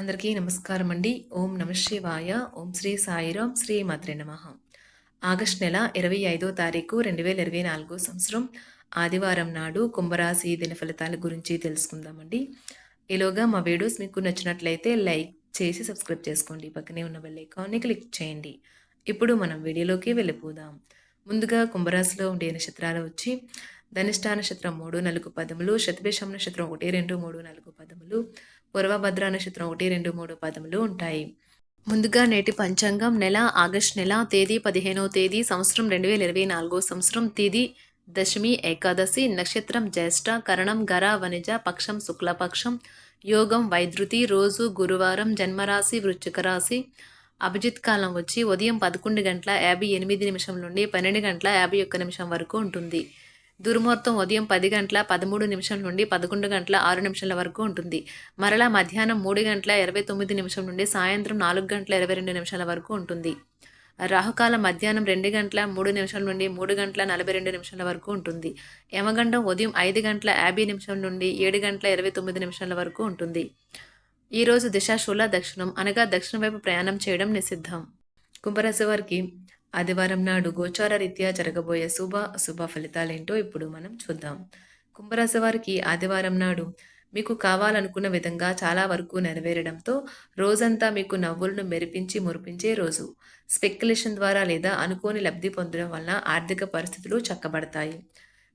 అందరికీ నమస్కారం అండి ఓం నమ శివాయ. ఓం శ్రీ సాయిరాం శ్రీ మాత్రే నమ. ఆగస్ట్ నెల ఇరవై ఐదో తారీఖు రెండు వేల ఇరవై నాలుగో సంవత్సరం ఆదివారం నాడు కుంభరాశి దిన ఫలితాల గురించి తెలుసుకుందామండి. ఈలోగా మా వీడియోస్ మీకు నచ్చినట్లయితే లైక్ చేసి సబ్స్క్రైబ్ చేసుకోండి. పక్కనే ఉన్న బెల్ ఐకాన్ని క్లిక్ చేయండి. ఇప్పుడు మనం వీడియోలోకి వెళ్ళిపోదాం. ముందుగా కుంభరాశిలో ఉండే నక్షత్రాలు వచ్చి ధనిష్టా నక్షత్రం మూడు నాలుగు పదములు శతభిషం నక్షత్రం ఒకటి రెండు మూడు నాలుగు పదములు పూర్వభద్ర నక్షత్రం ఒకటి రెండు మూడు పదములు ఉంటాయి. ముందుగా నేటి పంచాంగం నెల ఆగస్ట్ నెల తేదీ పదిహేనవ తేదీ సంవత్సరం రెండు వేల ఇరవై నాలుగో సంవత్సరం తేదీ దశమి ఏకాదశి నక్షత్రం జ్యేష్ఠ కరణం గర వనిజ పక్షం శుక్లపక్షం యోగం వైద్యుతి రోజు గురువారం జన్మరాశి వృశ్చిక రాశి. అభిజిత్ కాలం వచ్చి ఉదయం పదకొండు గంటల యాభై ఎనిమిది నిమిషం నుండి పన్నెండు గంటల యాభై ఒక్క నిమిషం వరకు ఉంటుంది. దుర్ముహూర్తం ఉదయం పది గంటల పదమూడు నిమిషం నుండి పదకొండు గంటల ఆరు నిమిషాల వరకు ఉంటుంది. మరలా మధ్యాహ్నం మూడు గంటల ఇరవై తొమ్మిది నిమిషం నుండి సాయంత్రం నాలుగు గంటల ఇరవై రెండు నిమిషాల వరకు ఉంటుంది. రాహుకాలం మధ్యాహ్నం రెండు గంటల మూడు నిమిషాల నుండి మూడు గంటల నలభై రెండు నిమిషాల వరకు ఉంటుంది. యమగండం ఉదయం ఐదు గంటల యాభై నిమిషం నుండి ఏడు గంటల ఇరవై తొమ్మిది నిమిషాల వరకు ఉంటుంది. ఈరోజు దిశాశూల దక్షిణం అనగా దక్షిణ వైపు ప్రయాణం చేయడం నిషిద్ధం. కుంభరాశి వారికి ఆదివారం నాడు గోచార రీత్యా జరగబోయే శుభ అశుభ ఫలితాలేంటో ఇప్పుడు మనం చూద్దాం. కుంభరాశి వారికి ఆదివారం నాడు మీకు కావాలనుకున్న విధంగా చాలా వరకు నెరవేరడంతో రోజంతా మీకు నవ్వులను మెరిపించి మురిపించే రోజు. స్పెక్యులేషన్ ద్వారా లేదా అనుకోని లబ్ధి పొందడం వలన ఆర్థిక పరిస్థితులు చక్కబడతాయి.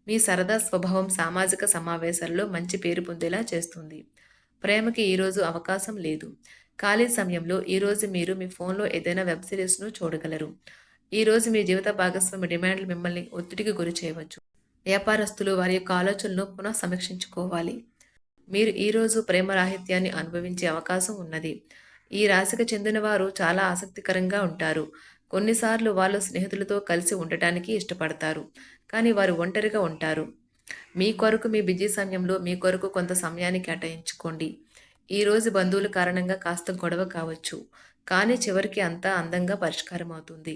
మీ సరదా స్వభావం సామాజిక సమావేశాల్లో మంచి పేరు పొందేలా చేస్తుంది. ప్రేమకి ఈరోజు అవకాశం లేదు. ఖాళీ సమయంలో ఈరోజు మీరు మీ ఫోన్లో ఏదైనా వెబ్ సిరీస్ను చూడగలరు. ఈరోజు మీ జీవిత భాగస్వామి డిమాండ్లు మిమ్మల్ని ఒత్తిడికి గురి చేయవచ్చు. వ్యాపారస్తులు వారి యొక్క ఆలోచనలను పునః సమీక్షించుకోవాలి మీరు ఈరోజు ప్రేమ రాహిత్యాన్ని అనుభవించే అవకాశం ఉన్నది. ఈ రాశికి చెందిన వారు చాలా ఆసక్తికరంగా ఉంటారు. కొన్నిసార్లు వాళ్ళు స్నేహితులతో కలిసి ఉండటానికి ఇష్టపడతారు. కానీ వారు ఒంటరిగా ఉంటారు. మీ కొరకు మీ బిజీ సమయంలో మీ కొరకు కొంత సమయాన్ని కేటాయించుకోండి. ఈరోజు బంధువుల కారణంగా కాస్త గొడవ కావచ్చు. కానీ చివరికి అంతా అందంగా పరిష్కారం అవుతుంది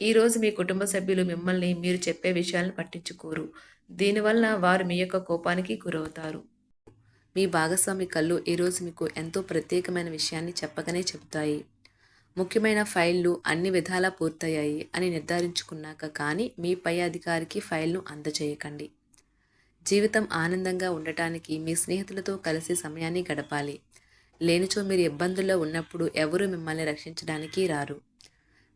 ఈరోజు మీ కుటుంబ సభ్యులు మిమ్మల్ని మీరు చెప్పే విషయాలను పట్టించుకోరు. దీనివల్ల వారు మీ యొక్క కోపానికి గురవుతారు. మీ భాగస్వామి కళ్ళు ఈరోజు మీకు ఎంతో ప్రత్యేకమైన విషయాన్ని చెప్పకనే చెబుతాయి. ముఖ్యమైన ఫైళ్ళు అన్ని విధాలా పూర్తయ్యాయి అని నిర్ధారించుకున్నాక కానీ మీ పై అధికారికి ఫైల్ను అందజేయకండి. జీవితం ఆనందంగా ఉండటానికి మీ స్నేహితులతో కలిసి సమయాన్ని గడపాలి. లేనిచో మీరు ఇబ్బందుల్లో ఉన్నప్పుడు ఎవరూ మిమ్మల్ని రక్షించడానికి రారు.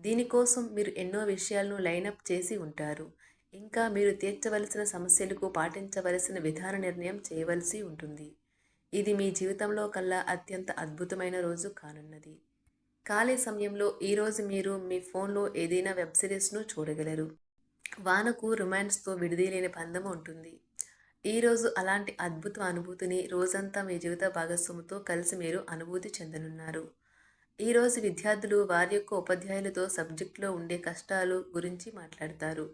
దీనికోసం మీరు ఎన్నో విషయాలను లైనప్ చేసి ఉంటారు. ఇంకా మీరు తీర్చవలసిన సమస్యలకు పాటించవలసిన విధాన నిర్ణయం చేయవలసి ఉంటుంది. ఇది మీ జీవితంలో కల్లా అత్యంత అద్భుతమైన రోజు కానున్నది. ఖాళీ సమయంలో ఈరోజు మీరు మీ ఫోన్లో ఏదైనా వెబ్ సిరీస్ను చూడగలరు. వానకు రొమాన్స్తో విడిదీలేని బంధం ఉంటుంది. ఈరోజు అలాంటి అద్భుత అనుభూతిని రోజంతా మీ జీవిత భాగస్వామితో కలిసి మీరు అనుభూతి చెందనున్నారు. ఈరోజు విద్యార్థులు వారి యొక్క ఉపాధ్యాయులతో సబ్జెక్టులో ఉండే కష్టాలు గురించి మాట్లాడతారు.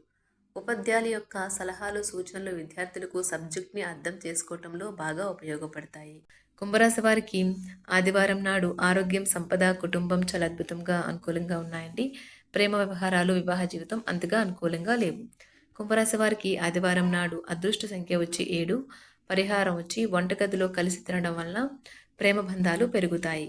ఉపాధ్యాయుల యొక్క సలహాలు సూచనలు విద్యార్థులకు సబ్జెక్ట్ని అర్థం చేసుకోవటంలో బాగా ఉపయోగపడతాయి. కుంభరాశి వారికి ఆదివారం నాడు ఆరోగ్యం సంపద కుటుంబం చాలా అద్భుతంగా అనుకూలంగా ఉన్నాయండి. ప్రేమ వ్యవహారాలు వివాహ జీవితం అంతగా అనుకూలంగా లేవు. కుంభరాశి వారికి ఆదివారం నాడు అదృష్ట సంఖ్య వచ్చి ఏడు పరిహారం వచ్చి వంటగదిలో కలిసి తినడం వలన ప్రేమ బంధాలు పెరుగుతాయి.